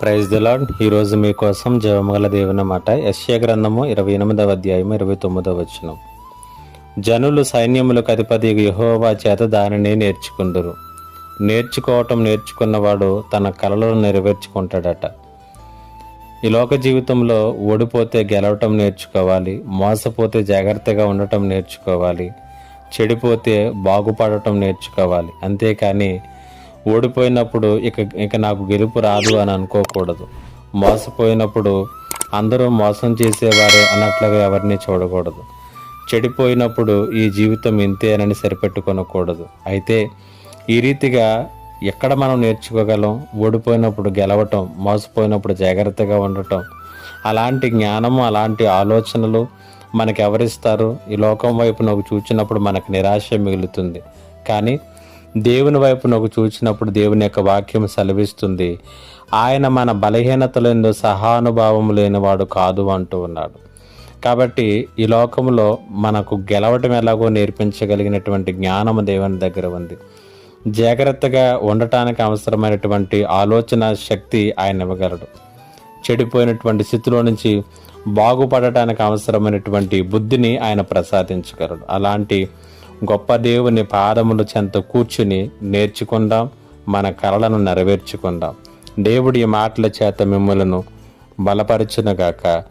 Praise the lord ఈరోజు మీకోసం జవమగల దేవుని మాట. యశ్య గ్రంథము ఇరవై ఎనిమిదవ అధ్యాయం ఇరవై తొమ్మిదవ వచనం. జనులు సైన్యములకు అధిపతి యహోవా చేత దానిని నేర్చుకుందరు. నేర్చుకోవటం నేర్చుకున్నవాడు తన కలలను నెరవేర్చుకుంటాడట. ఈ లోక జీవితంలో ఓడిపోతే గెలవటం నేర్చుకోవాలి మోసపోతే జాగ్రత్తగా ఉండటం నేర్చుకోవాలి చెడిపోతే బాగుపడటం నేర్చుకోవాలి. అంతేకాని ఓడిపోయినప్పుడు ఇక ఇక నాకు గెలుపు రాదు అని అనుకోకూడదు. మోసపోయినప్పుడు అందరూ మోసం చేసేవారే అన్నట్లుగా ఎవరిని చూడకూడదు. చెడిపోయినప్పుడు ఈ జీవితం ఇంతేనని సరిపెట్టుకొనకూడదు. అయితే ఈ రీతిగా ఎక్కడ మనం నేర్చుకోగలం? ఓడిపోయినప్పుడు గెలవటం మోసపోయినప్పుడు జాగ్రత్తగా ఉండటం అలాంటి జ్ఞానము అలాంటి ఆలోచనలు మనకు ఎవరిస్తారు ఈ లోకం వైపు నాకు చూచినప్పుడు మనకు నిరాశ మిగులుతుంది. కానీ దేవుని వైపు నాకు చూచినప్పుడు దేవుని యొక్క వాక్యం సెలవిస్తుంది. ఆయన మన బలహీనతలందు సహానుభావం లేనివాడు కాదు అంటూ ఉన్నాడు. కాబట్టి ఈ లోకంలో మనకు గెలవటం ఎలాగో నేర్పించగలిగినటువంటి జ్ఞానము దేవుని దగ్గర ఉంది. జాగ్రత్తగా ఉండటానికి అవసరమైనటువంటి ఆలోచన శక్తి ఆయన ఇవ్వగలడు. చెడిపోయినటువంటి స్థితిలో నుంచి బాగుపడటానికి అవసరమైనటువంటి బుద్ధిని ఆయన ప్రసాదించగలడు. అలాంటి గొప్ప దేవుని పాదముల చెంత కూర్చుని నేర్చుకుందాం మన కలలను నెరవేర్చుకుందాం. దేవుడి మాటల చేత మిమ్మలను బలపరచునుగాక.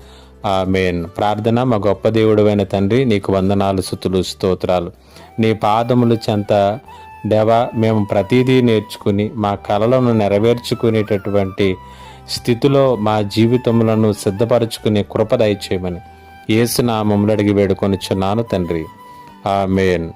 మెయిన్ ప్రార్థన మా గొప్ప దేవుడైన తండ్రి నీకు వందనాలు సుతులు స్తోత్రాలు. నీ పాదములు చెంత దేవ మేము ప్రతిదీ నేర్చుకుని మా కలలను నెరవేర్చుకునేటటువంటి స్థితిలో మా జీవితములను సిద్ధపరచుకునే కృప దయచేయమని ఏసునామములు అడిగి వేడుకొనిచున్నాను తండ్రి. ఆమెన్